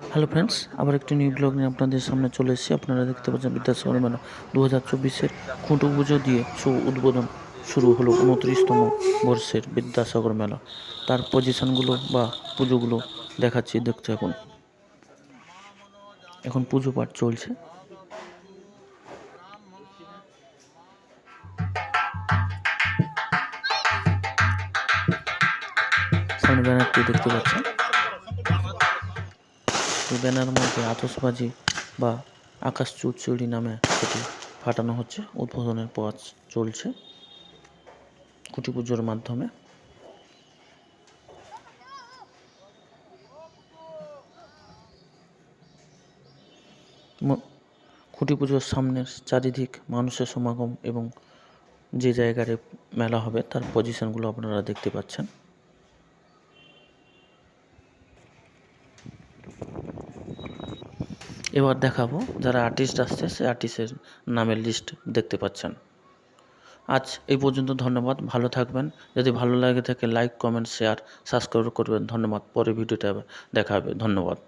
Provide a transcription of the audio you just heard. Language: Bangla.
হ্যালো ফ্রেন্ডস আবার একটি নিউ ব্লগ নিয়ে আপনাদের সামনে চলে এসেছি। আপনারা দেখতে পাচ্ছেন বিদ্যাসাগর মেলা দু হাজার চব্বিশের খুঁটো পুজো দিয়ে শুভ উদ্বোধন শুরু হলো উনত্রিশতম বর্ষের বিদ্যাসাগর মেলা। তার পজিশনগুলো বা পুজোগুলো দেখাচ্ছি, দেখতে এখন এখন পুজো পাঠ চলছে। সামনে ব্যানারটি দেখতে পাচ্ছেন। ব্যানার মধ্যে আতশবাজি বা আকাশ চুরচুরি নামে সেটি ফাটানো হচ্ছে। উদ্বোধনের পথ চলছে কুটি পুজোর মাধ্যমে। খুঁটি পুজোর সামনের চারিদিক মানুষের সমাগম এবং যে জায়গায় মেলা হবে তার পজিশনগুলো আপনারা দেখতে পাচ্ছেন। এবার দেখাবো যারা আর্টিস্ট আসছে, সে আর্টিস্টের নামের লিস্ট দেখতে পাচ্ছেন। আজ এই পর্যন্ত ধন্যবাদ, ভালো থাকবেন। যদি ভালো লাগে থাকে লাইক কমেন্ট শেয়ার সাবস্ক্রাইব করবেন। ধন্যবাদ, পরে ভিডিওটা দেখাবে ধন্যবাদ।